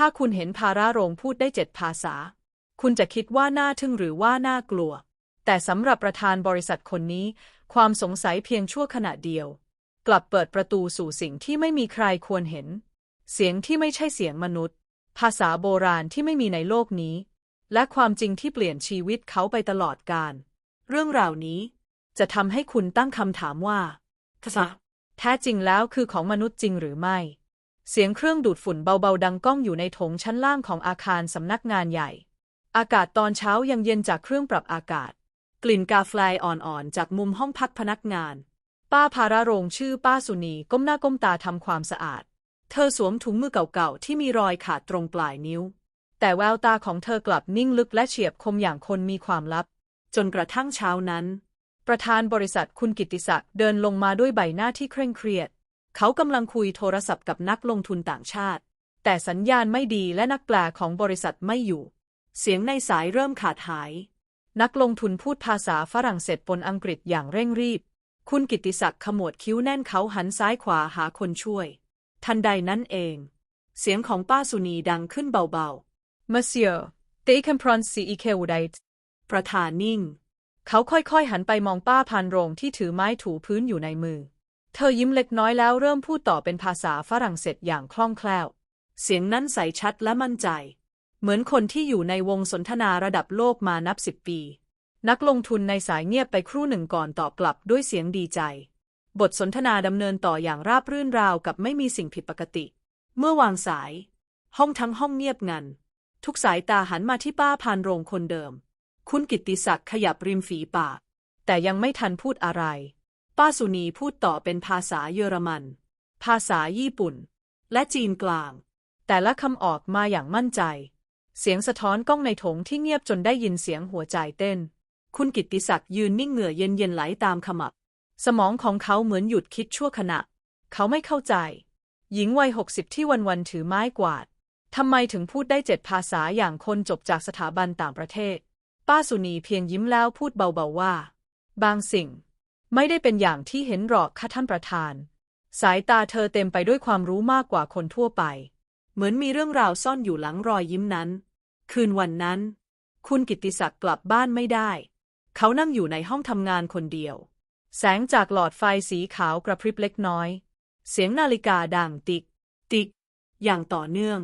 ถ้าคุณเห็นภาระโรงพูดได้เจ็ดภาษา คุณจะคิดว่าน่าทึ่งหรือว่าน่ากลัว แต่สำหรับประธานบริษัทคนนี้ ความสงสัยเพียงชั่วขณะเดียว กลับเปิดประตูสู่สิ่งที่ไม่มีใครควรเห็น เสียงที่ไม่ใช่เสียงมนุษย์ ภาษาโบราณที่ไม่มีในโลกนี้ และความจริงที่เปลี่ยนชีวิตเขาไปตลอดกาลเรื่องราวนี้ จะทำให้คุณตั้งคำถามว่าภาษาแท้จริงแล้วคือของมนุษย์จริงหรือไม่ เสียงเครื่องดูดฝุ่นเบาๆ ดังก้องอยู่ในโถงชั้นล่างของอาคารสำนักงานใหญ่ อากาศตอนเช้ายังเย็นจากเครื่องปรับอากาศ กลิ่นกาแฟอ่อนๆ จากมุมห้องพักพนักงาน ป้าภาระโรงชื่อป้าสุนีก้มหน้าก้มตาทำความสะอาด เธอสวมถุงมือเก่าๆ ที่มีรอยขาดตรงปลายนิ้ว แต่แววตาของเธอกลับนิ่งลึกและเฉียบคมอย่างคนมีความลับ จนกระทั่งเช้านั้น ประธานบริษัทคุณกิตติศักดิ์เดินลงมาด้วยใบหน้าที่เคร่งเครียด เขากำลังคุยโทรศัพท์กับนักลงทุนต่างชาติ แต่สัญญาณไม่ดีและนักแปลของบริษัทไม่อยู่ เสียงในสายเริ่มขาดหาย นักลงทุนพูดภาษาฝรั่งเศสปนอังกฤษอย่างเร่งรีบ คุณกิติศักดิ์ขมวดคิ้วแน่นเขาหันซ้ายขวาหาคนช่วย ทันใดนั้นเอง เสียงของป้าสุนีดังขึ้นเบาๆ Monsieur they can pronounce e k u d i t ประธานนิ่ง เขาค่อยๆหันไปมองป้าพันโรงที่ถือไม้ถูพื้นอยู่ในมือ เธอยิ้มเล็กน้อยแล้วเริ่มพูดต่อเป็นภาษาฝรั่งเศสอย่างคล่องแคล่ว เสียงนั้นใสชัดและมั่นใจ เหมือนคนที่อยู่ในวงสนทนาระดับโลกมานับสิบปี นักลงทุนในสายเงียบไปครู่หนึ่งก่อนตอบกลับด้วยเสียงดีใจ บทสนทนาดำเนินต่ออย่างราบรื่นราวกับไม่มีสิ่งผิดปกติ เมื่อวางสาย ห้องทั้งห้องเงียบงัน ทุกสายตาหันมาที่ป้าพานโรงคนเดิม คุณกิตติศักดิ์ขยับริมฝีปาก แต่ยังไม่ทันพูดอะไร ป้าสุนีพูดต่อเป็นภาษาเยอรมัน ภาษาญี่ปุ่น และจีนกลาง แต่ละคำออกมาอย่างมั่นใจ เสียงสะท้อนก้องในถงที่เงียบจนได้ยินเสียงหัวใจเต้น คุณกิตติศักดิ์ยืนนิ่งเหงื่อเย็นๆไหลตามขมับ สมองของเขาเหมือนหยุดคิดชั่วขณะ เขาไม่เข้าใจ หญิงวัยหกสิบที่วันๆถือไม้กวาดทำไมถึงพูดได้เจ็ดภาษาอย่างคนจบจากสถาบันต่างประเทศ ป้าสุนีเพียงยิ้มแล้วพูดเบาๆว่า บางสิ่ง ไม่ได้เป็นอย่างที่เห็นหรอกค่ะท่านประธาน สายตาเธอเต็มไปด้วยความรู้มากกว่าคนทั่วไป เหมือนมีเรื่องราวซ่อนอยู่หลังรอยยิ้มนั้น คืนวันนั้น คุณกิติศักดิ์กลับบ้านไม่ได้ เขานั่งอยู่ในห้องทำงานคนเดียว แสงจากหลอดไฟสีขาวกระพริบเล็กน้อย เสียงนาฬิกาดังติก ติก อย่างต่อเนื่อง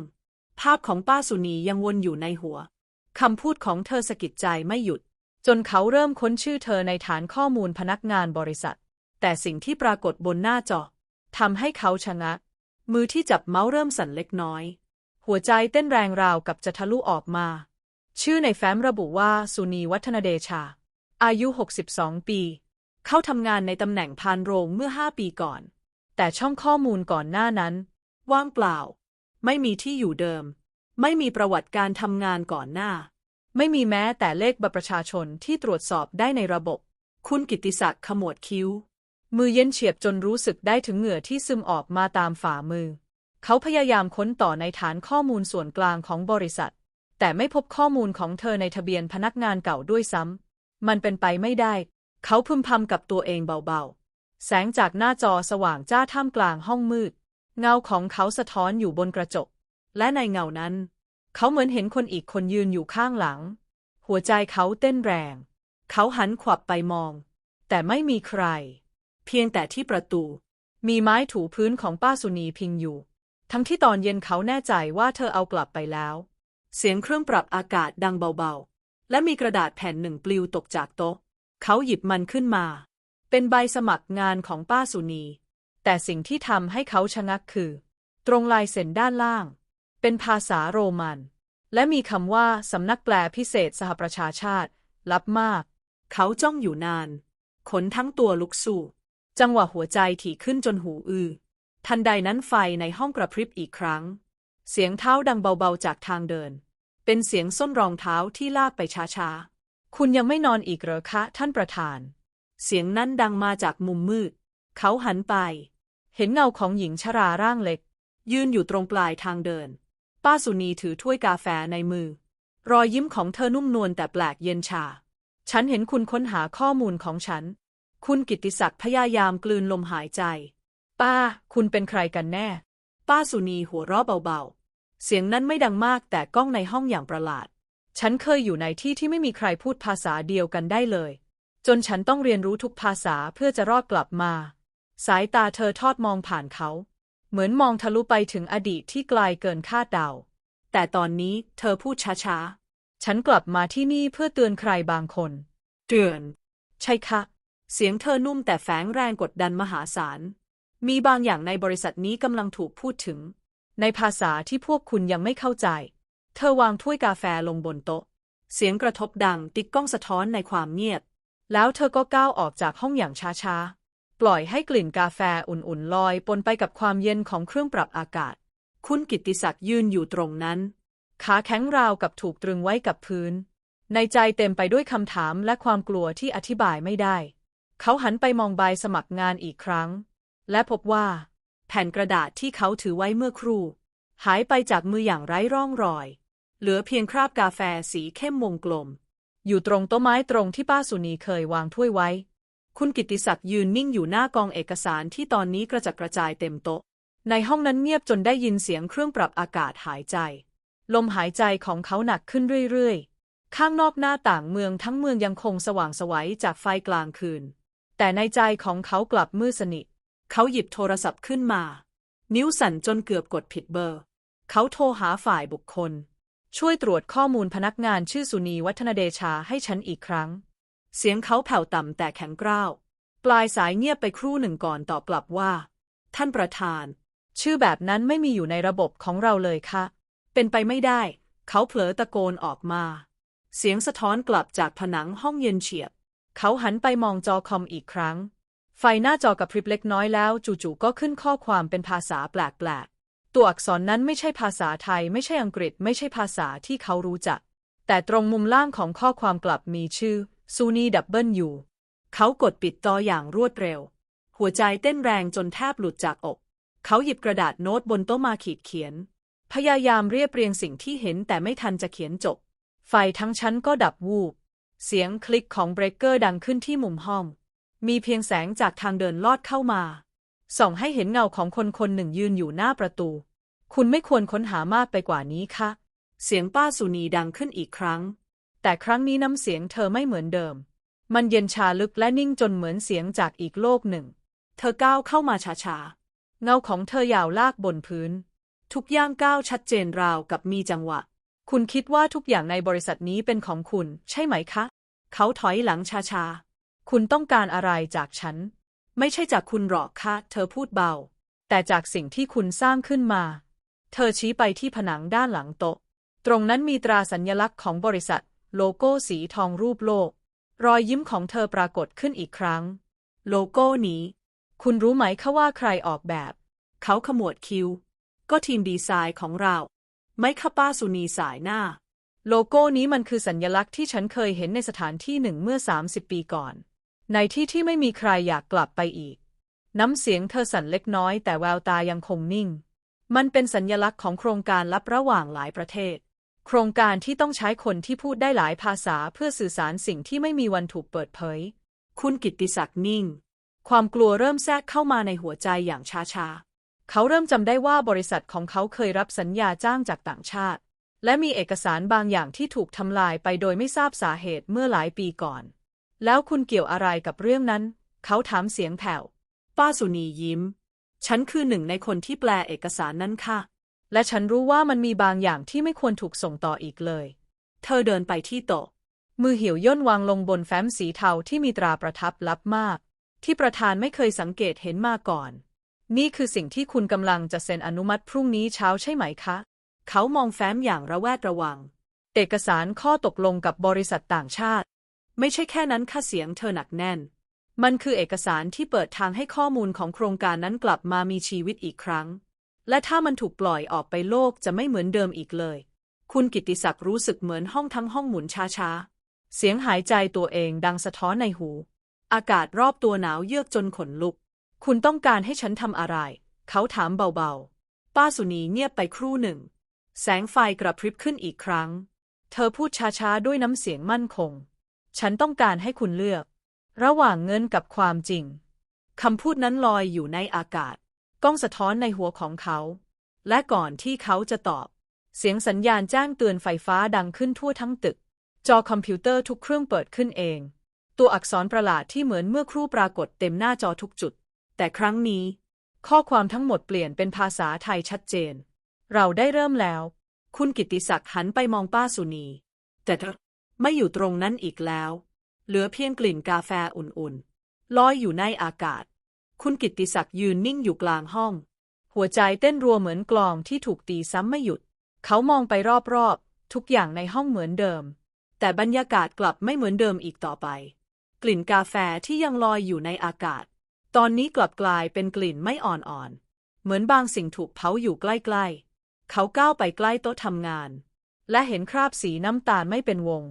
ภาพของป้าสุนียังวนอยู่ในหัวคำพูดของเธอสะกิดใจไม่หยุด จนเขาเริ่มค้นชื่อเธอในฐานข้อมูลพนักงานบริษัท แต่สิ่งที่ปรากฏบนหน้าจอทำให้เขาชะงัก มือที่จับเมาส์เริ่มสั่นเล็กน้อย หัวใจเต้นแรงราวกับจะทะลุออกมา ชื่อในแฟ้มระบุว่าสุนีวัฒนเดชา อายุ 62 ปี เขาทำงานในตำแหน่งพานโรงเมื่อ 5 ปีก่อน แต่ช่องข้อมูลก่อนหน้านั้น ว่างเปล่า ไม่มีที่อยู่เดิม ไม่มีประวัติการทำงานก่อนหน้า ไม่มีแม้แต่เลขบัตรประชาชนที่ตรวจสอบได้ในระบบ คุณกิติศักดิ์ขมวดคิ้ว มือเย็นเฉียบจนรู้สึกได้ถึงเหงื่อที่ซึมออกมาตามฝ่ามือ เขาพยายามค้นต่อในฐานข้อมูลส่วนกลางของบริษัท แต่ไม่พบข้อมูลของเธอในทะเบียนพนักงานเก่าด้วยซ้ำ มันเป็นไปไม่ได้ เขาพึมพำกับตัวเองเบาๆ แสงจากหน้าจอสว่างจ้าท่ามกลางห้องมืด เงาของเขาสะท้อนอยู่บนกระจก และในเงานั้น เขาเหมือนเห็นคนอีกคนยืนอยู่ข้างหลัง หัวใจเขาเต้นแรง เขาหันขวับไปมอง แต่ไม่มีใคร เพียงแต่ที่ประตู มีไม้ถูพื้นของป้าสุนีพิงอยู่ ทั้งที่ตอนเย็นเขาแน่ใจว่าเธอเอากลับไปแล้ว เสียงเครื่องปรับอากาศดังเบาๆ และมีกระดาษแผ่นหนึ่งปลิวตกจากโต๊ะ เขาหยิบมันขึ้นมา เป็นใบสมัครงานของป้าสุนี แต่สิ่งที่ทำให้เขาชะงักคือ ตรงลายเซ็นด้านล่าง เป็นภาษาโรมัน และมีคำว่าสำนักแปลพิเศษสหประชาชาติ ลับมาก เขาจ้องอยู่นาน ขนทั้งตัวลุกสู้ จังหวะหัวใจถี่ขึ้นจนหูอื้อทันใดนั้นไฟในห้องกระพริบอีกครั้ง เสียงเท้าดังเบาๆจากทางเดิน เป็นเสียงส้นรองเท้าที่ลากไปช้าๆ คุณยังไม่นอนอีกเหรอคะ ท่านประธาน เสียงนั้นดังมาจากมุมมืด เขาหันไป เห็นเงาของหญิงชราร่างเล็ก ยืนอยู่ตรงปลายทางเดิน ป้าสุนีถือถ้วยกาแฟในมือ รอยยิ้มของเธอนุ่มนวลแต่แปลกเย็นชา ฉันเห็นคุณค้นหาข้อมูลของฉัน คุณกิติศักดิ์พยายามกลืนลมหายใจ ป้า คุณเป็นใครกันแน่ ป้าสุนีหัวเราะเบาๆ เสียงนั้นไม่ดังมากแต่ก้องในห้องอย่างประหลาด ฉันเคยอยู่ในที่ที่ไม่มีใครพูดภาษาเดียวกันได้เลย จนฉันต้องเรียนรู้ทุกภาษาเพื่อจะรอดกลับมา สายตาเธอทอดมองผ่านเขา เหมือนมองทะลุไปถึงอดีตที่ไกลเกินคาดเดา แต่ตอนนี้เธอพูดช้าๆ ฉันกลับมาที่นี่เพื่อเตือนใครบางคน เตือน ใช่ค่ะ เสียงเธอนุ่มแต่แฝงแรงกดดันมหาศาล มีบางอย่างในบริษัทนี้กำลังถูกพูดถึง ในภาษาที่พวกคุณยังไม่เข้าใจ เธอวางถ้วยกาแฟลงบนโต๊ะ เสียงกระทบดังติ๊กก้องสะท้อนในความเงียบ แล้วเธอก็ก้าวออกจากห้องอย่างช้าๆ ปล่อยให้กลิ่นกาแฟอุ่นๆลอยปนไปกับความเย็นของเครื่องปรับอากาศ คุณกิติศักดิ์ยืนอยู่ตรงนั้น ขาแข็งราวกับถูกตรึงไว้กับพื้น ในใจเต็มไปด้วยคำถามและความกลัวที่อธิบายไม่ได้ เขาหันไปมองใบสมัครงานอีกครั้ง และพบว่า แผ่นกระดาษที่เขาถือไว้เมื่อครู่ หายไปจากมืออย่างไร้ร่องรอย เหลือเพียงคราบกาแฟสีเข้มวงกลม อยู่ตรงโต๊ะไม้ตรงที่ป้าสุนีเคยวางถ้วยไว้ คุณกิติศักดิ์ยืนนิ่งอยู่หน้ากองเอกสารที่ตอนนี้กระจัดกระจายเต็มโต๊ะ ในห้องนั้นเงียบจนได้ยินเสียงเครื่องปรับอากาศหายใจ ลมหายใจของเขาหนักขึ้นเรื่อยๆ ข้างนอกหน้าต่างเมืองทั้งเมืองยังคงสว่างไสวัยจากไฟกลางคืน แต่ในใจของเขากลับมืดสนิท เขาหยิบโทรศัพท์ขึ้นมา นิ้วสั่นจนเกือบกดผิดเบอร์ เขาโทรหาฝ่ายบุคคล ช่วยตรวจข้อมูลพนักงานชื่อสุนีวัฒนเดชาให้ฉันอีกครั้ง เสียงเขาแผ่วต่ำแต่แข็งกร้าว ปลายสายเงียบไปครู่หนึ่งก่อนตอบกลับว่า ท่านประธาน ชื่อแบบนั้นไม่มีอยู่ในระบบของเราเลยค่ะ เป็นไปไม่ได้ เขาเผลอตะโกนออกมา เสียงสะท้อนกลับจากผนังห้องเย็นเฉียบ เขาหันไปมองจอคอมอีกครั้ง ไฟหน้าจอกระพริบเล็กน้อยแล้ว จู่ๆก็ขึ้นข้อความเป็นภาษาแปลกๆ ตัวอักษรนั้นไม่ใช่ภาษาไทย ไม่ใช่อังกฤษ ไม่ใช่ภาษาที่เขารู้จัก แต่ตรงมุมล่างของข้อความกลับมีชื่อ ซูนีดับเบิลยูเขากดปิดจออย่างรวดเร็ว หัวใจเต้นแรงจนแทบหลุดจากอก เขาหยิบกระดาษโน้ตบนโต๊ะมาขีดเขียน พยายามเรียบเรียงสิ่งที่เห็นแต่ไม่ทันจะเขียนจบ ไฟทั้งชั้นก็ดับวูบ เสียงคลิกของเบรกเกอร์ดังขึ้นที่มุมห้อง มีเพียงแสงจากทางเดินลอดเข้ามา ส่องให้เห็นเงาของคนคนหนึ่งยืนอยู่หน้าประตู คุณไม่ควรค้นหามากไปกว่านี้ค่ะเสียงป้าสุนีดังขึ้นอีกครั้ง แต่ครั้งนี้น้ำเสียงเธอไม่เหมือนเดิม มันเย็นชาลึกและนิ่งจนเหมือนเสียงจากอีกโลกหนึ่ง เธอก้าวเข้ามาช้าๆ เงาของเธอยาวลากบนพื้น ทุกย่างก้าวชัดเจนราวกับมีจังหวะ คุณคิดว่าทุกอย่างในบริษัทนี้เป็นของคุณ ใช่ไหมคะ เขาถอยหลังช้าๆ คุณต้องการอะไรจากฉัน ไม่ใช่จากคุณหรอกค่ะ เธอพูดเบา แต่จากสิ่งที่คุณสร้างขึ้นมา เธอชี้ไปที่ผนังด้านหลังโต๊ะ ตรงนั้นมีตราสัญลักษณ์ของบริษัท โลโก้สีทองรูปโลก รอยยิ้มของเธอปรากฏขึ้นอีกครั้ง โลโก้นี้ คุณรู้ไหมคะว่าใครออกแบบ เขาขมวดคิ้ว ก็ทีมดีไซน์ของเรา ไม่คะป้าสุนีสายหน้า โลโก้นี้มันคือสัญลักษณ์ที่ฉันเคยเห็นในสถานที่หนึ่งเมื่อ 30 ปีก่อน ในที่ที่ไม่มีใครอยากกลับไปอีก น้ำเสียงเธอสั่นเล็กน้อยแต่แววตายังคงนิ่ง มันเป็นสัญญลักษณ์ของโครงการลับระหว่างหลายประเทศ โครงการที่ต้องใช้คนที่พูดได้หลายภาษาเพื่อสื่อสารสิ่งที่ไม่มีวันถูกเปิดเผย คุณกิตติศักดิ์นิ่ง ความกลัวเริ่มแทรกเข้ามาในหัวใจอย่างช้าๆ เขาเริ่มจำได้ว่าบริษัทของเขาเคยรับสัญญาจ้างจากต่างชาติ และมีเอกสารบางอย่างที่ถูกทำลายไปโดยไม่ทราบสาเหตุเมื่อหลายปีก่อน แล้วคุณเกี่ยวอะไรกับเรื่องนั้น เขาถามเสียงแผ่ว ป้าสุนียิ้ม ฉันคือหนึ่งในคนที่แปลเอกสารนั้นค่ะ และฉันรู้ว่ามันมีบางอย่างที่ไม่ควรถูกส่งต่ออีกเลย เธอเดินไปที่โต๊ะ มือเหี่ยวย่นวางลงบนแฟ้มสีเทาที่มีตราประทับลับมาก ที่ประธานไม่เคยสังเกตเห็นมาก่อน นี่คือสิ่งที่คุณกำลังจะเซ็นอนุมัติพรุ่งนี้เช้าใช่ไหมคะ เขามองแฟ้มอย่างระแวดระวัง เอกสารข้อตกลงกับบริษัทต่างชาติ ไม่ใช่แค่นั้นค่ะเสียงเธอหนักแน่น มันคือเอกสารที่เปิดทางให้ข้อมูลของโครงการนั้นกลับมามีชีวิตอีกครั้ง และถ้ามันถูกปล่อยออกไปโลกจะไม่เหมือนเดิมอีกเลย คุณกิติศักดิ์รู้สึกเหมือนห้องทั้งห้องหมุนช้าๆ เสียงหายใจตัวเองดังสะท้อนในหู อากาศรอบตัวหนาวเยือกจนขนลุก คุณต้องการให้ฉันทำอะไร เขาถามเบาๆ ป้าสุนีเงียบไปครู่หนึ่ง แสงไฟกระพริบขึ้นอีกครั้ง เธอพูดช้าๆ ด้วยน้ำเสียงมั่นคง ฉันต้องการให้คุณเลือก ระหว่างเงินกับความจริงคำพูดนั้นลอยอยู่ในอากาศ ก้องสะท้อนในหัวของเขา และก่อนที่เขาจะตอบ เสียงสัญญาณแจ้งเตือนไฟฟ้าดังขึ้นทั่วทั้งตึก จอคอมพิวเตอร์ทุกเครื่องเปิดขึ้นเอง ตัวอักษรประหลาดที่เหมือนเมื่อครู่ปรากฏเต็มหน้าจอทุกจุด แต่ครั้งนี้ ข้อความทั้งหมดเปลี่ยนเป็นภาษาไทยชัดเจน เราได้เริ่มแล้ว คุณกิติศักดิ์หันไปมองป้าสุนี แต่เธอไม่อยู่ตรงนั้นอีกแล้ว เหลือเพียงกลิ่นกาแฟอุ่นๆลอยอยู่ในอากาศ คุณกิตติศักดิ์ยืนนิ่งอยู่กลางห้อง หัวใจเต้นรัวเหมือนกลองที่ถูกตีซ้ำไม่หยุด เขามองไปรอบๆ ทุกอย่างในห้องเหมือนเดิม แต่บรรยากาศกลับไม่เหมือนเดิมอีกต่อไป กลิ่นกาแฟที่ยังลอยอยู่ในอากาศ ตอนนี้กลับกลายเป็นกลิ่นไม่อ่อนๆ เหมือนบางสิ่งถูกเผาอยู่ใกล้ๆ เขาก้าวไปใกล้โต๊ะทำงาน และเห็นคราบสีน้ำตาลไม่เป็นวง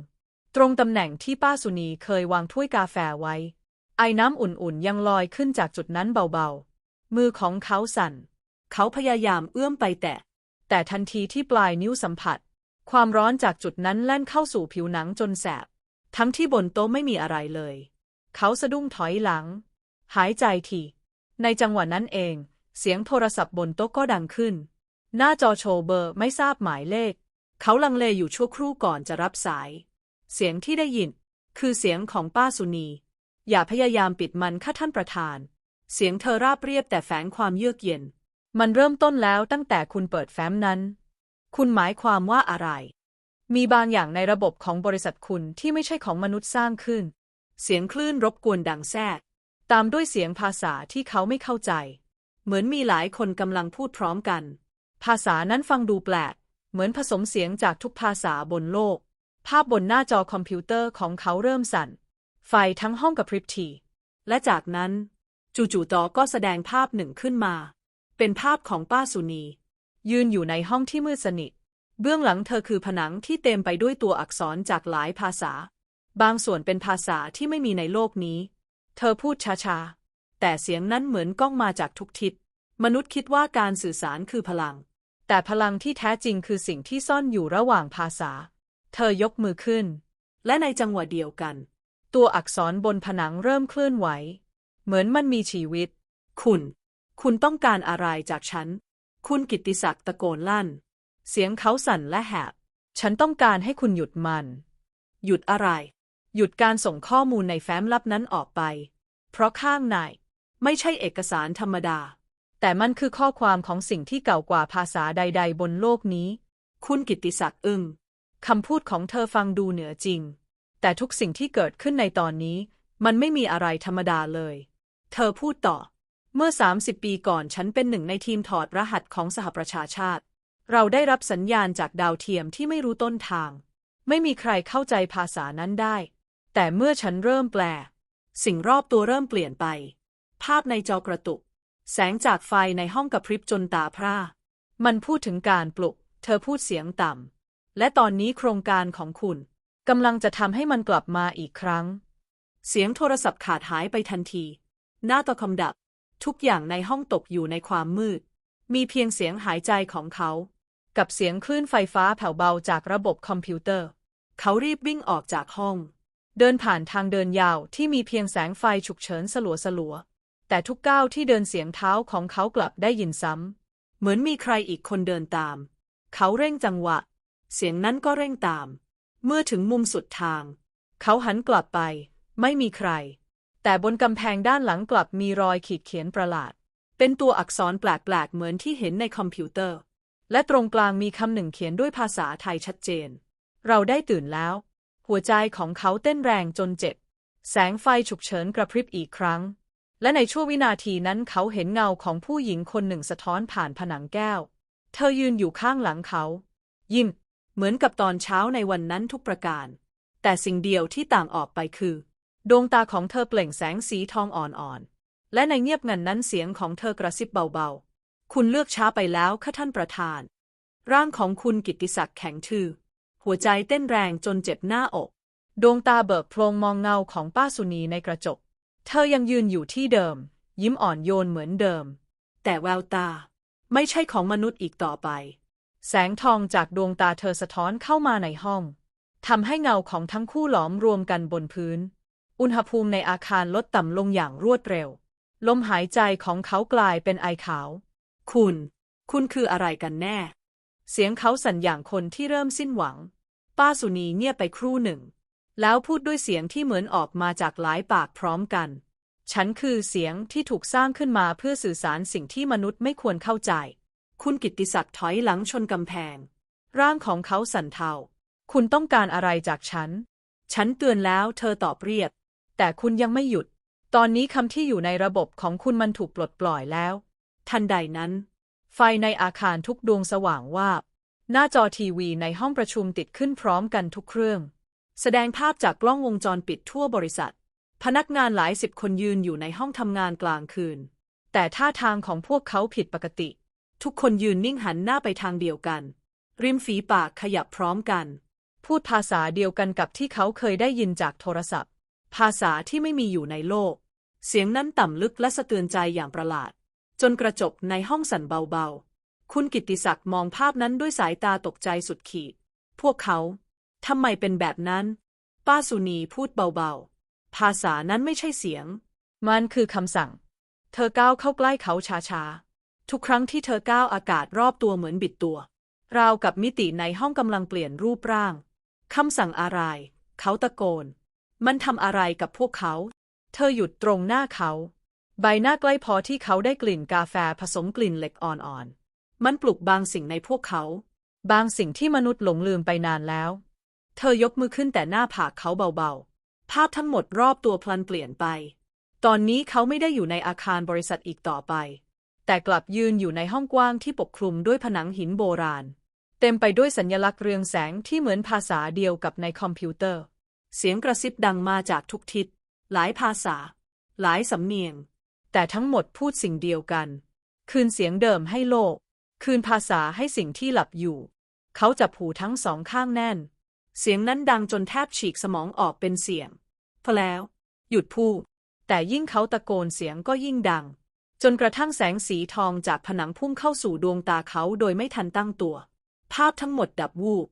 ตรงตำแหน่งที่ป้าสุนีเคยวางถ้วยกาแฟไว้ ไอ้น้ำอุ่นๆยังลอยขึ้นจากจุดนั้นเบาๆ มือของเขาสั่น เขาพยายามเอื้อมไปแตะ แต่ทันทีที่ปลายนิ้วสัมผัส ความร้อนจากจุดนั้นแล่นเข้าสู่ผิวหนังจนแสบ ทั้งที่บนโต๊ะไม่มีอะไรเลย เขาสะดุ้งถอยหลัง หายใจทีในจังหวะนั้นเอง เสียงโทรศัพท์บนโต๊ะก็ดังขึ้น หน้าจอโชว์เบอร์ไม่ทราบหมายเลข เขาลังเลอยู่ชั่วครู่ก่อนจะรับสาย เสียงที่ได้ยิน คือเสียงของป้าสุนี อย่าพยายามปิดมันค่ะท่านประธาน เสียงเธอราบเรียบแต่แฝงความเยือกเย็น มันเริ่มต้นแล้วตั้งแต่คุณเปิดแฟ้มนั้น คุณหมายความว่าอะไร มีบางอย่างในระบบของบริษัทคุณที่ไม่ใช่ของมนุษย์สร้างขึ้น เสียงคลื่นรบกวนดังแทรก ตามด้วยเสียงภาษาที่เขาไม่เข้าใจ เหมือนมีหลายคนกำลังพูดพร้อมกัน ภาษานั้นฟังดูแปลก เหมือนผสมเสียงจากทุกภาษาบนโลก ภาพบนหน้าจอคอมพิวเตอร์ของเขาเริ่มสั่น ไฟทั้งห้องกับพริบที และจากนั้นจู่ๆจอก็แสดงภาพหนึ่งขึ้นมา เป็นภาพของป้าสุนี ยืนอยู่ในห้องที่มืดสนิท เบื้องหลังเธอคือผนังที่เต็มไปด้วยตัวอักษรจากหลายภาษา บางส่วนเป็นภาษาที่ไม่มีในโลกนี้ เธอพูดช้าๆ แต่เสียงนั้นเหมือนก้องมาจากทุกทิศ มนุษย์คิดว่าการสื่อสารคือพลัง แต่พลังที่แท้จริงคือสิ่งที่ซ่อนอยู่ระหว่างภาษา เธอยกมือขึ้น และในจังหวะเดียวกัน ตัวอักษรบนผนังเริ่มเคลื่อนไหว เหมือนมันมีชีวิต คุณ คุณต้องการอะไรจากฉัน คุณกิติศักดิ์ตะโกนลั่น เสียงเขาสั่นและแหบ ฉันต้องการให้คุณหยุดมัน หยุดอะไร หยุดการส่งข้อมูลในแฟ้มลับนั้นออกไป เพราะข้างในไม่ใช่เอกสารธรรมดา แต่มันคือข้อความของสิ่งที่เก่ากว่าภาษาใด ๆ บนโลกนี้ คุณกิติศักดิ์อึ้งคำพูดของเธอฟังดูเหนือจริง แต่ทุกสิ่งที่เกิดขึ้นในตอนนี้ มันไม่มีอะไรธรรมดาเลย เธอพูดต่อ เมื่อ 30 ปีก่อนฉันเป็นหนึ่งในทีมถอดรหัสของสหประชาชาติ เราได้รับสัญญาณจากดาวเทียมที่ไม่รู้ต้นทาง ไม่มีใครเข้าใจภาษานั้นได้ แต่เมื่อฉันเริ่มแปล สิ่งรอบตัวเริ่มเปลี่ยนไป ภาพในจอกระตุก แสงจากไฟในห้องกระพริบจนตาพร่า มันพูดถึงการปลุก เธอพูดเสียงต่ำและตอนนี้โครงการของคุณ กำลังจะทำให้มันกลับมาอีกครั้ง เสียงโทรศัพท์ขาดหายไปทันที หน้าตอคำดับ ทุกอย่างในห้องตกอยู่ในความมืด มีเพียงเสียงหายใจของเขา กับเสียงคลื่นไฟฟ้าแผ่วเบาจากระบบคอมพิวเตอร์ เขารีบวิ่งออกจากห้อง เดินผ่านทางเดินยาวที่มีเพียงแสงไฟฉุกเฉินสลัวสลัวๆแต่ทุกก้าวที่เดินเสียงเท้าของเขากลับได้ยินซ้ำ เหมือนมีใครอีกคนเดินตาม เขาเร่งจังหวะ เสียงนั้นก็เร่งตาม เมื่อถึงมุมสุดทาง เขาหันกลับไป ไม่มีใคร แต่บนกำแพงด้านหลังกลับมีรอยขีดเขียนประหลาด เป็นตัวอักษรแปลกๆ เหมือนที่เห็นในคอมพิวเตอร์ และตรงกลางมีคำหนึ่งเขียนด้วยภาษาไทยชัดเจน เราได้ตื่นแล้ว หัวใจของเขาเต้นแรงจนเจ็บ แสงไฟฉุกเฉินกระพริบอีกครั้ง และในช่วงวินาทีนั้นเขาเห็นเงาของผู้หญิงคนหนึ่งสะท้อนผ่านผนังแก้ว เธอยืนอยู่ข้างหลังเขา ยิ้ม เหมือนกับตอนเช้าในวันนั้นทุกประการ แต่สิ่งเดียวที่ต่างออกไปคือ ดวงตาของเธอเปล่งแสงสีทองอ่อนๆ และในเงียบงันนั้นเสียงของเธอกระซิบเบาๆ คุณเลือกช้าไปแล้วค่ะท่านประธาน ร่างของคุณกิติศักดิ์แข็งทื่อ หัวใจเต้นแรงจนเจ็บหน้าอก ดวงตาเบิกโพลงมองเงาของป้าสุนีในกระจก เธอยังยืนอยู่ที่เดิม ยิ้มอ่อนโยนเหมือนเดิม แต่แววตา ไม่ใช่ของมนุษย์อีกต่อไป แสงทองจากดวงตาเธอสะท้อนเข้ามาในห้องทำให้เงาของทั้งคู่หลอมรวมกันบนพื้น อุณหภูมิในอาคารลดต่ำลงอย่างรวดเร็ว ลมหายใจของเขากลายเป็นไอขาว คุณ คุณคืออะไรกันแน่ เสียงเขาสั่นอย่างคนที่เริ่มสิ้นหวัง ป้าสุนีเงียบไปครู่หนึ่ง แล้วพูดด้วยเสียงที่เหมือนออกมาจากหลายปากพร้อมกัน ฉันคือเสียงที่ถูกสร้างขึ้นมาเพื่อสื่อสารสิ่งที่มนุษย์ไม่ควรเข้าใจ คุณกิติศักดิ์ถอยหลังชนกำแพง ร่างของเขาสั่นเทา คุณต้องการอะไรจากฉัน ฉันเตือนแล้วเธอตอบเรียบ แต่คุณยังไม่หยุด ตอนนี้คำที่อยู่ในระบบของคุณมันถูกปลดปล่อยแล้ว ทันใดนั้น ไฟในอาคารทุกดวงสว่างวาบ หน้าจอทีวีในห้องประชุมติดขึ้นพร้อมกันทุกเครื่อง แสดงภาพจากกล้องวงจรปิดทั่วบริษัท พนักงานหลายสิบคนยืนอยู่ในห้องทำงานกลางคืน แต่ท่าทางของพวกเขาผิดปกติ ทุกคนยืนนิ่งหันหน้าไปทางเดียวกัน ริมฝีปากขยับพร้อมกัน พูดภาษาเดียวกันกับที่เขาเคยได้ยินจากโทรศัพท์ ภาษาที่ไม่มีอยู่ในโลก เสียงนั้นต่ำลึกและสะเทือนใจอย่างประหลาด จนกระจกในห้องสั่นเบาๆ คุณกิติศักดิ์มองภาพนั้นด้วยสายตาตกใจสุดขีด พวกเขาทำไมเป็นแบบนั้น ป้าสุนีพูดเบาๆ ภาษานั้นไม่ใช่เสียง มันคือคำสั่ง เธอก้าวเข้าใกล้เขาช้าๆ ทุกครั้งที่เธอก้าวอากาศรอบตัวเหมือนบิดตัว ราวกับมิติในห้องกำลังเปลี่ยนรูปร่าง คำสั่งอะไร เขาตะโกน มันทำอะไรกับพวกเขา เธอหยุดตรงหน้าเขา ใบหน้าใกล้พอที่เขาได้กลิ่นกาแฟผสมกลิ่นเหล็กอ่อนๆ มันปลุกบางสิ่งในพวกเขา บางสิ่งที่มนุษย์หลงลืมไปนานแล้ว เธอยกมือขึ้นแต่หน้าผากเขาเบาๆ ภาพทั้งหมดรอบตัวพลันเปลี่ยนไป ตอนนี้เขาไม่ได้อยู่ในอาคารบริษัทอีกต่อไป แต่กลับยืนอยู่ในห้องกว้างที่ปกคลุมด้วยผนังหินโบราณ เต็มไปด้วยสัญลักษณ์เรืองแสงที่เหมือนภาษาเดียวกับในคอมพิวเตอร์ เสียงกระซิบดังมาจากทุกทิศ หลายภาษา หลายสำเนียง แต่ทั้งหมดพูดสิ่งเดียวกัน คืนเสียงเดิมให้โลก คืนภาษาให้สิ่งที่หลับอยู่ เขาจับหูทั้งสองข้างแน่น เสียงนั้นดังจนแทบฉีกสมองออกเป็นเสียงพอแล้ว หยุดพูด แต่ยิ่งเขาตะโกนเสียงก็ยิ่งดัง จนกระทั่งแสงสีทองจากผนังพุ่งเข้าสู่ดวงตาเขาโดยไม่ทันตั้งตัว ภาพทั้งหมดดับวูบ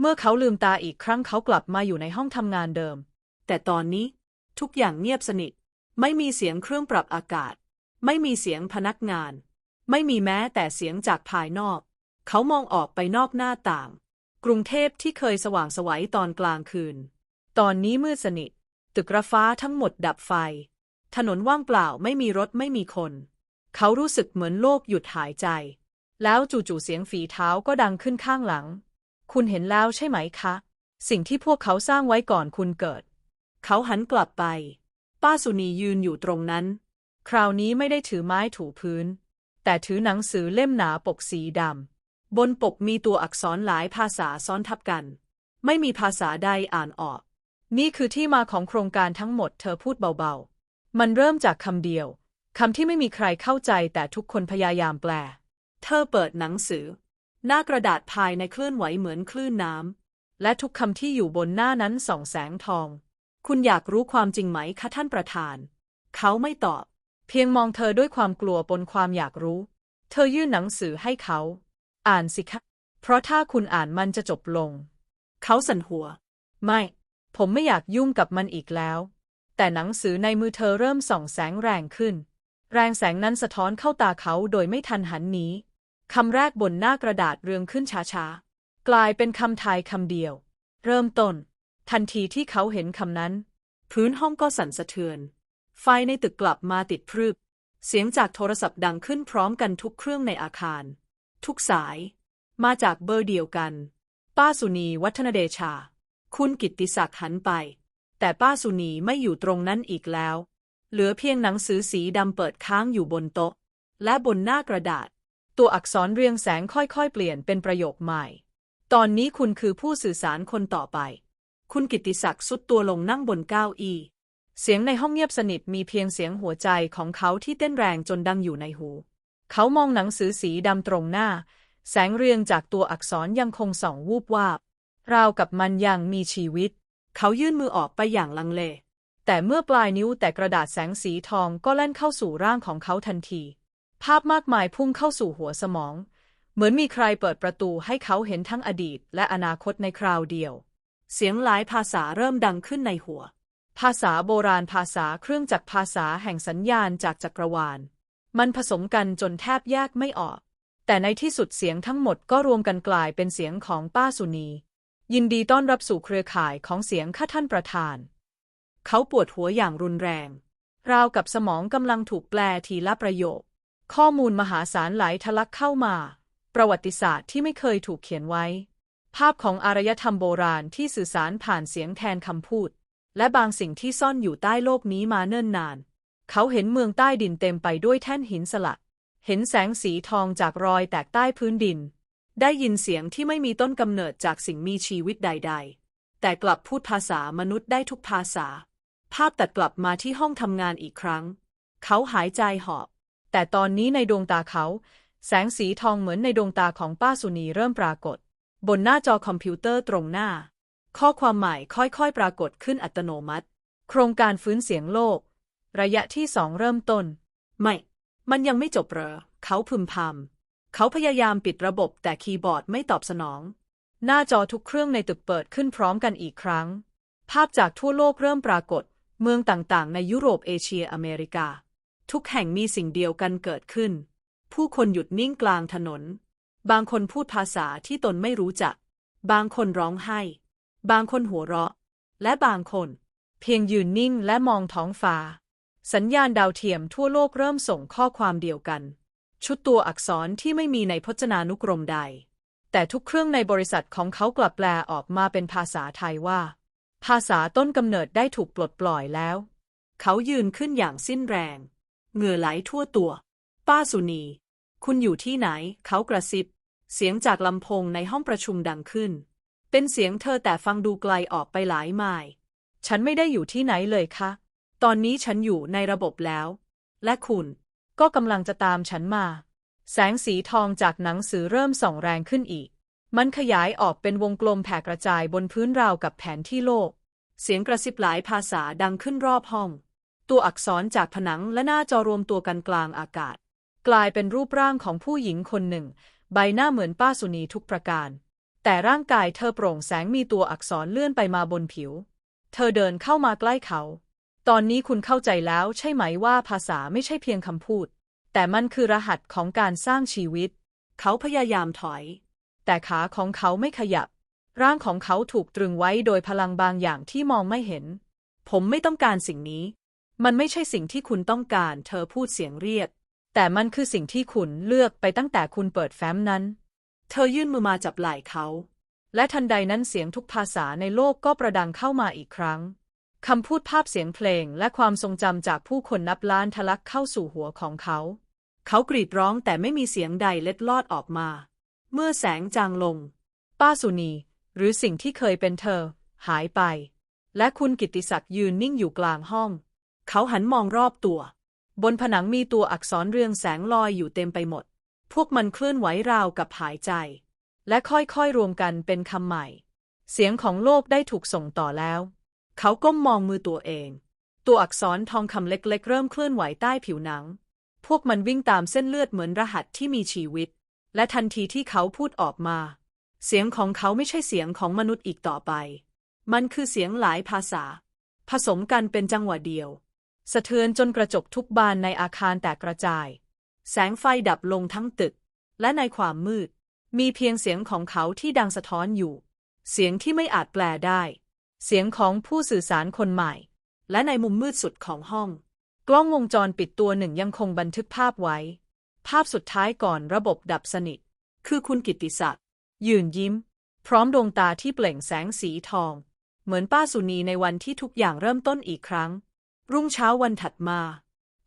เมื่อเขาลืมตาอีกครั้งเขากลับมาอยู่ในห้องทำงานเดิม แต่ตอนนี้ทุกอย่างเงียบสนิท ไม่มีเสียงเครื่องปรับอากาศ ไม่มีเสียงพนักงาน ไม่มีแม้แต่เสียงจากภายนอก เขามองออกไปนอกหน้าต่าง กรุงเทพที่เคยสว่างไสวัยตอนกลางคืน ตอนนี้มืดสนิท ตึกระฟ้าทั้งหมดดับไฟ ถนนว่างเปล่าไม่มีรถไม่มีคน เขารู้สึกเหมือนโลกหยุดหายใจ แล้วจู่ๆเสียงฝีเท้าก็ดังขึ้นข้างหลัง คุณเห็นแล้วใช่ไหมคะ สิ่งที่พวกเขาสร้างไว้ก่อนคุณเกิด เขาหันกลับไป ป้าสุนียืนอยู่ตรงนั้น คราวนี้ไม่ได้ถือไม้ถูพื้น แต่ถือหนังสือเล่มหนาปกสีดำบนปกมีตัวอักษรหลายภาษาซ้อนทับกัน ไม่มีภาษาใดอ่านออก นี่คือที่มาของโครงการทั้งหมดเธอพูดเบาๆ มันเริ่มจากคำเดียว คำที่ไม่มีใครเข้าใจแต่ทุกคนพยายามแปล เธอเปิดหนังสือ หน้ากระดาษภายในเคลื่อนไหวเหมือนคลื่นน้ำ และทุกคำที่อยู่บนหน้านั้นส่องแสงทอง คุณอยากรู้ความจริงไหมคะท่านประธาน เขาไม่ตอบ เพียงมองเธอด้วยความกลัวปนความอยากรู้ เธอยื่นหนังสือให้เขา อ่านสิคะ เพราะถ้าคุณอ่านมันจะจบลง เขาสั่นหัว ไม่ ผมไม่อยากยุ่งกับมันอีกแล้ว แต่หนังสือในมือเธอเริ่มส่องแสงแรงขึ้น แรงแสงนั้นสะท้อนเข้าตาเขาโดยไม่ทันหันหนีคำแรกบนหน้ากระดาษเรืองขึ้นช้าๆ กลายเป็นคำไทายคำเดียว เริ่มต้น ทันทีที่เขาเห็นคำนั้น พื้นห้องก็สั่นสะเทือน ไฟในตึกกลับมาติดพรึบ เสียงจากโทรศัพท์ดังขึ้นพร้อมกันทุกเครื่องในอาคาร ทุกสาย มาจากเบอร์เดียวกัน ป้าสุนีวัฒนเดชา คุณกิตติศักดิ์หันไป แต่ป้าสุนีไม่อยู่ตรงนั้นอีกแล้ว เหลือเพียงหนังสือสีดำเปิดค้างอยู่บนโต๊ะ และบนหน้ากระดาษ ตัวอักษรเรียงแสงค่อยๆ เปลี่ยนเป็นประโยคใหม่ ตอนนี้คุณคือผู้สื่อสารคนต่อไป คุณกิตติศักดิ์สุดตัวลงนั่งบนเก้าอี้เสียงในห้องเงียบสนิทมีเพียงเสียงหัวใจของเขาที่เต้นแรงจนดังอยู่ในหู เขามองหนังสือสีดำตรงหน้า แสงเรียงจากตัวอักษรยังคงส่องวูบวาบ ราวกับมันยังมีชีวิต เขายื่นมือออกไปอย่างลังเล แต่เมื่อปลายนิ้วแต่กระดาษแสงสีทองก็แล่นเข้าสู่ร่างของเขาทันที ภาพมากมายพุ่งเข้าสู่หัวสมอง เหมือนมีใครเปิดประตูให้เขาเห็นทั้งอดีตและอนาคตในคราวเดียว เสียงหลายภาษาเริ่มดังขึ้นในหัว ภาษาโบราณภาษาเครื่องจักรภาษาแห่งสัญญาณจากจักรวาล มันผสมกันจนแทบแยกไม่ออก แต่ในที่สุดเสียงทั้งหมดก็รวมกันกลายเป็นเสียงของป้าสุนี ยินดีต้อนรับสู่เครือข่ายของเสียงข้าท่านประธาน เขาปวดหัวอย่างรุนแรง ราวกับสมองกำลังถูกแปลทีละประโยค ข้อมูลมหาศาลไหลทะลักเข้ามา ประวัติศาสตร์ที่ไม่เคยถูกเขียนไว้ ภาพของอารยธรรมโบราณที่สื่อสารผ่านเสียงแทนคำพูด และบางสิ่งที่ซ่อนอยู่ใต้โลกนี้มาเนิ่นนาน เขาเห็นเมืองใต้ดินเต็มไปด้วยแท่นหินสลัก เห็นแสงสีทองจากรอยแตกใต้พื้นดิน ได้ยินเสียงที่ไม่มีต้นกำเนิดจากสิ่งมีชีวิตใด ๆ แต่กลับพูดภาษามนุษย์ได้ทุกภาษา ภาพตัดกลับมาที่ห้องทำงานอีกครั้ง เขาหายใจหอบ แต่ตอนนี้ในดวงตาเขา แสงสีทองเหมือนในดวงตาของป้าสุนีเริ่มปรากฏ บนหน้าจอคอมพิวเตอร์ตรงหน้า ข้อความใหม่ค่อยๆ ปรากฏขึ้นอัตโนมัติ โครงการฟื้นเสียงโลก ระยะที่สองเริ่มต้น ไม่ มันยังไม่จบเหรอ เขาพึมพำ เขาพยายามปิดระบบแต่คีย์บอร์ดไม่ตอบสนอง หน้าจอทุกเครื่องในตึกเปิดขึ้นพร้อมกันอีกครั้ง ภาพจากทั่วโลกเริ่มปรากฏ เมืองต่างๆ ในยุโรปเอเชียอเมริกา ทุกแห่งมีสิ่งเดียวกันเกิดขึ้น ผู้คนหยุดนิ่งกลางถนน บางคนพูดภาษาที่ตนไม่รู้จัก บางคนร้องไห้ บางคนหัวเราะ และบางคน เพียงยืนนิ่งและมองท้องฟ้า สัญญาณดาวเทียมทั่วโลกเริ่มส่งข้อความเดียวกัน ชุดตัวอักษรที่ไม่มีในพจนานุกรมใด แต่ทุกเครื่องในบริษัทของเขากลับแปลออกมาเป็นภาษาไทยว่า ภาษาต้นกำเนิดได้ถูกปลดปล่อยแล้ว เขายืนขึ้นอย่างสิ้นแรง เหงื่อไหลทั่วตัว ป้าสุนี คุณอยู่ที่ไหน เขากระซิบ เสียงจากลำโพงในห้องประชุมดังขึ้น เป็นเสียงเธอแต่ฟังดูไกลออกไปหลายไมล์ฉันไม่ได้อยู่ที่ไหนเลยคะ ตอนนี้ฉันอยู่ในระบบแล้ว และคุณก็กำลังจะตามฉันมา แสงสีทองจากหนังสือเริ่มส่องแรงขึ้นอีก มันขยายออกเป็นวงกลมแผ่กระจายบนพื้นราวกับแผนที่โลก เสียงกระซิบหลายภาษาดังขึ้นรอบห้อง ตัวอักษรจากผนังและหน้าจอรวมตัวกันกลางอากาศ กลายเป็นรูปร่างของผู้หญิงคนหนึ่ง ใบหน้าเหมือนป้าสุนีทุกประการ แต่ร่างกายเธอโปร่งแสงมีตัวอักษรเลื่อนไปมาบนผิว เธอเดินเข้ามาใกล้เขา ตอนนี้คุณเข้าใจแล้วใช่ไหมว่าภาษาไม่ใช่เพียงคำพูด แต่มันคือรหัสของการสร้างชีวิต เขาพยายามถอย แต่ขาของเขาไม่ขยับ ร่างของเขาถูกตรึงไว้โดยพลังบางอย่างที่มองไม่เห็น ผมไม่ต้องการสิ่งนี้ มันไม่ใช่สิ่งที่คุณต้องการ เธอพูดเสียงเรียก แต่มันคือสิ่งที่คุณเลือกไปตั้งแต่คุณเปิดแฟ้มนั้น เธอยื่นมือมาจับไหล่เขา และทันใดนั้นเสียงทุกภาษาในโลกก็ประดังเข้ามาอีกครั้งคำพูดภาพเสียงเพลงและความทรงจำจากผู้คนนับล้านทะลักเข้าสู่หัวของเขา เขากรีดร้องแต่ไม่มีเสียงใดเล็ดลอดออกมา เมื่อแสงจางลง ป้าสุนี หรือสิ่งที่เคยเป็นเธอ หายไป และคุณกิติศักดิ์ยืนนิ่งอยู่กลางห้อง เขาหันมองรอบตัว บนผนังมีตัวอักษรเรืองแสงลอยอยู่เต็มไปหมด พวกมันเคลื่อนไหวราวกับหายใจ และค่อยๆรวมกันเป็นคำใหม่ เสียงของโลกได้ถูกส่งต่อแล้ว เขาก้มมองมือตัวเอง ตัวอักษรทองคำเล็กๆ เริ่มเคลื่อนไหวใต้ผิวหนัง พวกมันวิ่งตามเส้นเลือดเหมือนรหัสที่มีชีวิต และทันทีที่เขาพูดออกมา เสียงของเขาไม่ใช่เสียงของมนุษย์อีกต่อไป มันคือเสียงหลายภาษา ผสมกันเป็นจังหวะเดียว สะเทือนจนกระจกทุกบานในอาคารแตกกระจาย แสงไฟดับลงทั้งตึก และในความมืด มีเพียงเสียงของเขาที่ดังสะท้อนอยู่ เสียงที่ไม่อาจแปลได้ เสียงของผู้สื่อสารคนใหม่ และในมุมมืดสุดของห้อง กล้องวงจรปิดตัวหนึ่งยังคงบันทึกภาพไว้ ภาพสุดท้ายก่อนระบบดับสนิท คือคุณกิติศักดิ์ยืนยิ้ม พร้อมดวงตาที่เปล่งแสงสีทอง เหมือนป้าสุนีในวันที่ทุกอย่างเริ่มต้นอีกครั้ง รุ่งเช้าวันถัดมา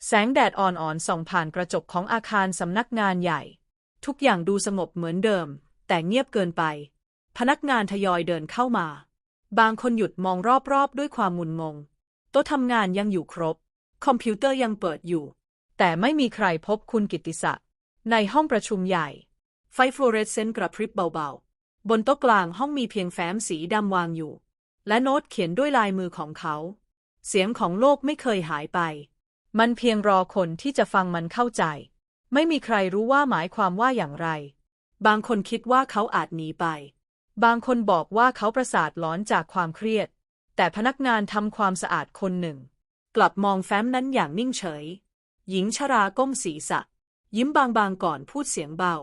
แสงแดดอ่อนๆส่องผ่านกระจกของอาคารสำนักงานใหญ่ ทุกอย่างดูสงบเหมือนเดิม แต่เงียบเกินไป พนักงานทยอยเดินเข้ามา บางคนหยุดมองรอบๆด้วยความมุนงง โต๊ะทำงานยังอยู่ครบ คอมพิวเตอร์ยังเปิดอยู่ แต่ไม่มีใครพบคุณกิติศักดิ์ในห้องประชุมใหญ่ ไฟฟลูออเรสเซนต์กระพริบเบาๆ บนโต๊ะกลางห้องมีเพียงแฟ้มสีดำวางอยู่ และโน้ตเขียนด้วยลายมือของเขา เสียงของโลกไม่เคยหายไป มันเพียงรอคนที่จะฟังมันเข้าใจ ไม่มีใครรู้ว่าหมายความว่าอย่างไร บางคนคิดว่าเขาอาจหนีไป บางคนบอกว่าเขาประสาทหลอนจากความเครียด แต่พนักงานทำความสะอาดคนหนึ่ง กลับมองแฟ้มนั้นอย่างนิ่งเฉย หญิงชราก้มศีรษะ ยิ้มบางๆก่อนพูดเสียงเบา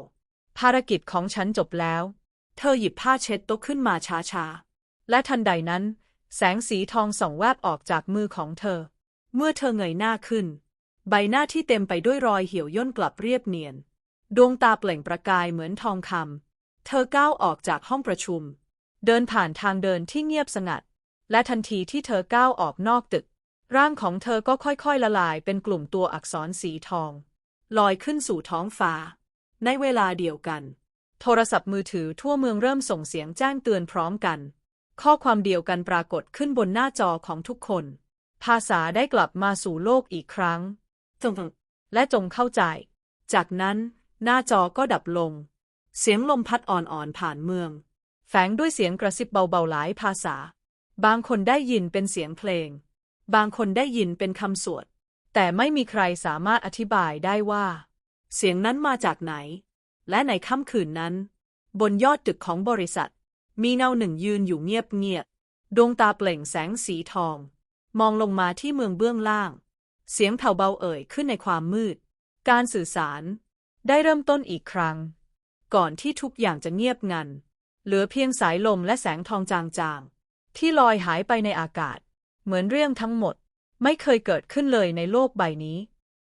ภารกิจของฉันจบแล้ว เธอหยิบผ้าเช็ดโต๊ะขึ้นมาช้าๆ และทันใดนั้น แสงสีทองส่องแวบออกจากมือของเธอ เมื่อเธอเงยหน้าขึ้น ใบหน้าที่เต็มไปด้วยรอยเหี่ยวย่นกลับเรียบเนียน ดวงตาเปล่งประกายเหมือนทองคำเธอก้าวออกจากห้องประชุม เดินผ่านทางเดินที่เงียบสงัด และทันทีที่เธอก้าวออกนอกตึก ร่างของเธอก็ค่อยๆละลายเป็นกลุ่มตัวอักษรสีทอง ลอยขึ้นสู่ท้องฟ้า ในเวลาเดียวกัน โทรศัพท์มือถือทั่วเมืองเริ่มส่งเสียงแจ้งเตือนพร้อมกัน ข้อความเดียวกันปรากฏขึ้นบนหน้าจอของทุกคน ภาษาได้กลับมาสู่โลกอีกครั้งจงและจงเข้าใจ จากนั้นหน้าจอก็ดับลง เสียงลมพัดอ่อนๆผ่านเมือง แฝงด้วยเสียงกระซิบเบาๆหลายภาษา บางคนได้ยินเป็นเสียงเพลง บางคนได้ยินเป็นคำสวด แต่ไม่มีใครสามารถอธิบายได้ว่า เสียงนั้นมาจากไหน และในค่ำคืนนั้น บนยอดตึกของบริษัท มีเงาหนึ่งยืนอยู่เงียบๆดวงตาเปล่งแสงสีทอง มองลงมาที่เมืองเบื้องล่าง เสียงแผ่วเบาเอ่ยขึ้นในความมืด การสื่อสารได้เริ่มต้นอีกครั้ง ก่อนที่ทุกอย่างจะเงียบงัน เหลือเพียงสายลมและแสงทองจางๆ ที่ลอยหายไปในอากาศ เหมือนเรื่องทั้งหมด ไม่เคยเกิดขึ้นเลยในโลกใบนี้